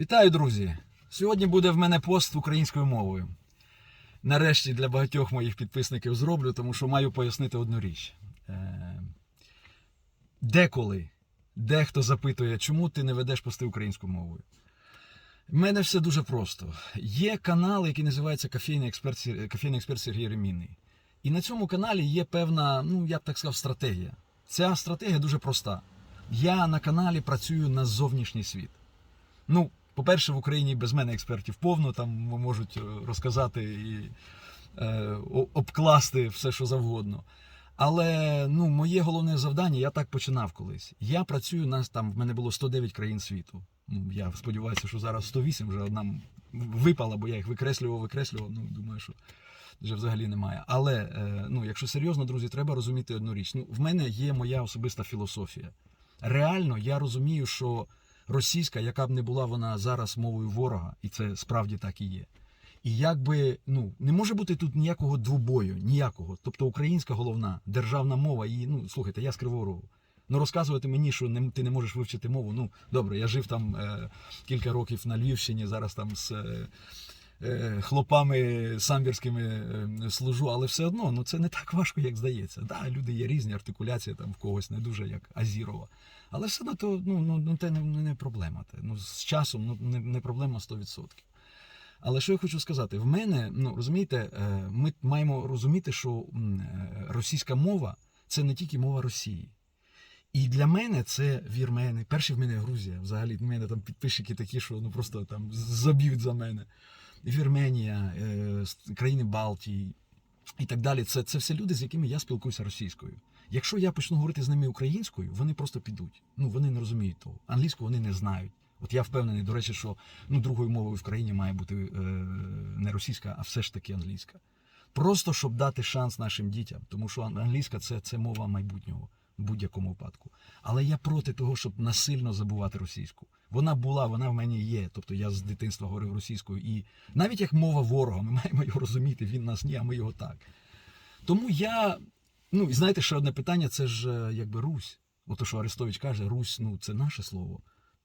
Вітаю, друзі! Сьогодні буде в мене пост українською мовою. Нарешті для багатьох моїх підписників зроблю, тому що маю пояснити одну річ. Е, Деколи дехто запитує, чому ти не ведеш пости українською мовою. В мене все дуже просто. Є канал, який називається Кофейний експерт, експерт Сергій Ремінний. І на цьому каналі є певна, ну я б так сказав, стратегія. Ця стратегія дуже проста. Я на каналі працюю на зовнішній світ. Ну, по-перше, в Україні без мене експертів повно, там можуть е, розказати і е, обкласти все, що завгодно. Але ну, моє головне завдання, я так починав колись. Я працюю на там, в мене було 109 країн світу. Ну, Я сподіваюся, що зараз 108 вже одна випала, бо я їх викреслював, викреслював. Ну, думаю, що вже взагалі немає. Але е, ну, якщо серйозно, друзі, треба розуміти одну річ. Ну, в мене є моя особиста філософія. Реально, я розумію, що російська, яка б не була вона зараз мовою ворога, і це справді так і є. І якби ну не може бути тут ніякого двобою, ніякого. Тобто українська головна державна мова. І ну слухайте, я з Кривого Рогу. Ну розказувати мені, що не, ти не можеш вивчити мову. Ну добре, я жив там е, кілька років на Львівщині, зараз там з е, е, хлопами самбірськими е, служу, але все одно ну це не так важко, як здається. Да, люди є різні, артикуляція там в когось не дуже як Азірова. Але все одно то ну, ну, ну це не, не проблема. Те. Ну, з часом ну, не, не проблема 100%. Але що я хочу сказати, в мене, ну розумієте, е, ми маємо розуміти, що е, російська мова це не тільки мова Росії. І для мене це вірмени. Перші в мене Грузія. Взагалі в мене там підписчики такі, що ну просто там заб'ють за мене. Вірменія, е, країни Балтії і так далі. Це, це все люди, з якими я спілкуюся російською. Якщо я почну говорити з ними українською, вони просто підуть. Ну вони не розуміють того. Англійську вони не знають. От я впевнений, до речі, що ну другою мовою в країні має бути е, не російська, а все ж таки англійська. Просто щоб дати шанс нашим дітям, тому що англійська це, це мова майбутнього в будь-якому випадку. Але я проти того, щоб насильно забувати російську. Вона була, вона в мене є. Тобто я з дитинства говорив російською, і навіть як мова ворога, ми маємо його розуміти. Він нас ні, а ми його так. Тому я, ну і знаєте, ще одне питання: це ж е, якби Русь. Ото що Арестович каже, Русь, ну це наше слово.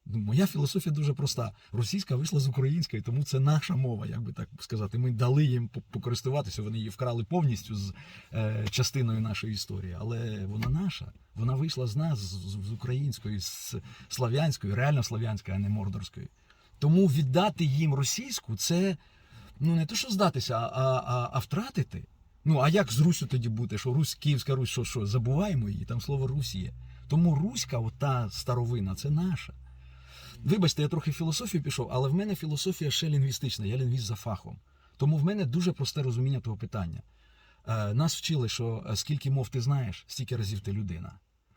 Ну, Моя філософія дуже проста. Російська вийшла з української, тому це наша мова, як би так сказати. Ми дали їм покористуватися, вони її вкрали повністю з е, частиною нашої історії, але вона наша. Вона вийшла з нас, з, з української, з слав'янської, реально слав'янської, а не мордорської. Тому віддати їм російську це ну не то, що здатися, а, а, а втратити. Ну а як з Руссю тоді бути? Що Русь, Київська Русь, що, що забуваємо її? Там слово Русь є. Тому Руська, ота старовина, це наша. Вибачте, я трохи філософію пішов, але в мене філософія ще лінгвістична, я лінгвіст за фахом. Тому в мене дуже просте розуміння того питання. Е, Нас вчили, що е, скільки мов ти знаєш, стільки разів ти людина.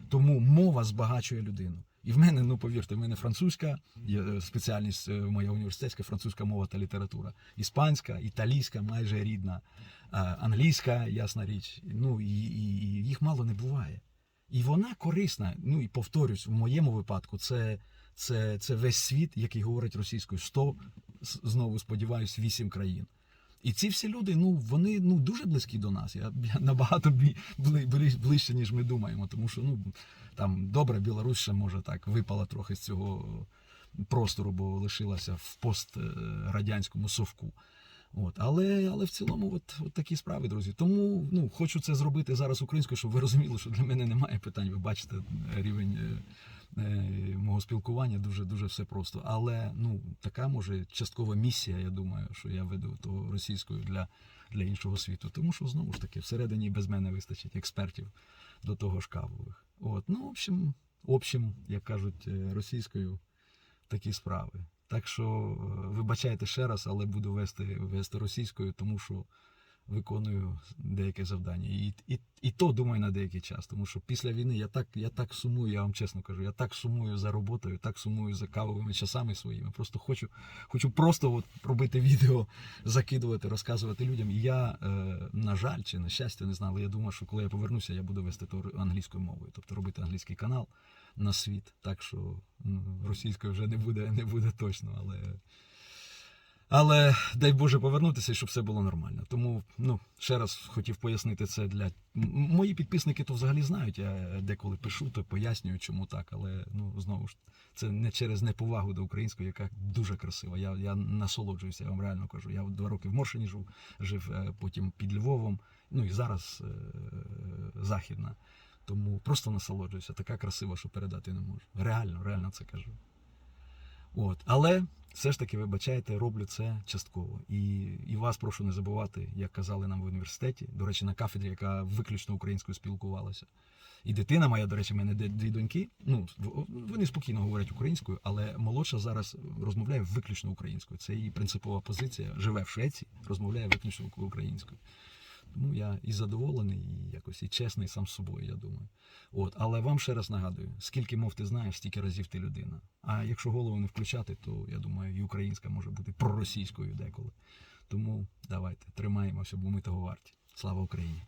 Тому мова збагачує людину. І в мене, ну повірте, в мене французька е, спеціальність моя університетська, французька мова та література, іспанська, італійська, майже рідна, англійська, ясна річ. Ну і, і, і їх мало не буває. І вона корисна. Ну і повторюсь, в моєму випадку це, це, це весь світ, який говорить російською. 100, знову сподіваюсь, 8 країн. І ці всі люди, ну вони ну дуже близькі до нас. Я, я набагато бі- бли, бли, ближче, ніж ми думаємо. Тому що ну там добре, Білорусь ще може так випала трохи з цього простору, бо лишилася в пострадянському совку. От, але, але в цілому, от, от такі справи, друзі. Тому ну, хочу це зробити зараз українською, щоб ви розуміли, що для мене немає питань. Ви бачите рівень е, е, мого спілкування, дуже дуже все просто. Але ну, така може часткова місія, я думаю, що я веду то російською для, для іншого світу. Тому що знову ж таки, всередині без мене вистачить експертів до того ж кавових. От, ну, в общем, в общем, як кажуть е, російською, такі справи. Так що е, вибачайте ще раз, але буду вести, вести російською, тому що виконую деяке завдання. І, і, і то думаю на деякий час. Тому що після війни я так, я так сумую, я вам чесно кажу, я так сумую за роботою, так сумую за кавовими часами своїми. Просто хочу, хочу просто от робити відео, закидувати, розказувати людям. І я, е, на жаль, чи на щастя, не знаю, але я думаю, що коли я повернуся, я буду вести то англійською мовою, тобто робити англійський канал на світ. Так що м, російською вже не буде, не буде точно, але. Але дай Боже повернутися, щоб все було нормально. Тому ну, ще раз хотів пояснити це для мої підписники то взагалі знають. Я деколи пишу, то пояснюю, чому так. Але ну знову ж це не через неповагу до української, яка дуже красива. Я, я насолоджуюся, я вам реально кажу. Я два роки в Моршині жив, жив е, потім під Львовом. Ну і зараз е, західна. Тому просто насолоджуюся. Така красива, що передати не можу. Реально, реально це кажу. От. Але все ж таки, вибачайте, роблю це частково. І, і вас прошу не забувати, як казали нам в університеті, до речі, на кафедрі, яка виключно українською спілкувалася. І дитина моя, до речі, в мене дві доньки. Ну, вони спокійно говорять українською, але молодша зараз розмовляє виключно українською. Це її принципова позиція. Живе в Швеції, розмовляє виключно українською. Тому я і задоволений, і якось і чесний сам з собою, я думаю. От, але вам ще раз нагадую, скільки мов ти знаєш, стільки разів ти людина. А якщо голову не включати, то я думаю, і українська може бути проросійською деколи. Тому давайте тримаємося, бо ми того варті. Слава Україні!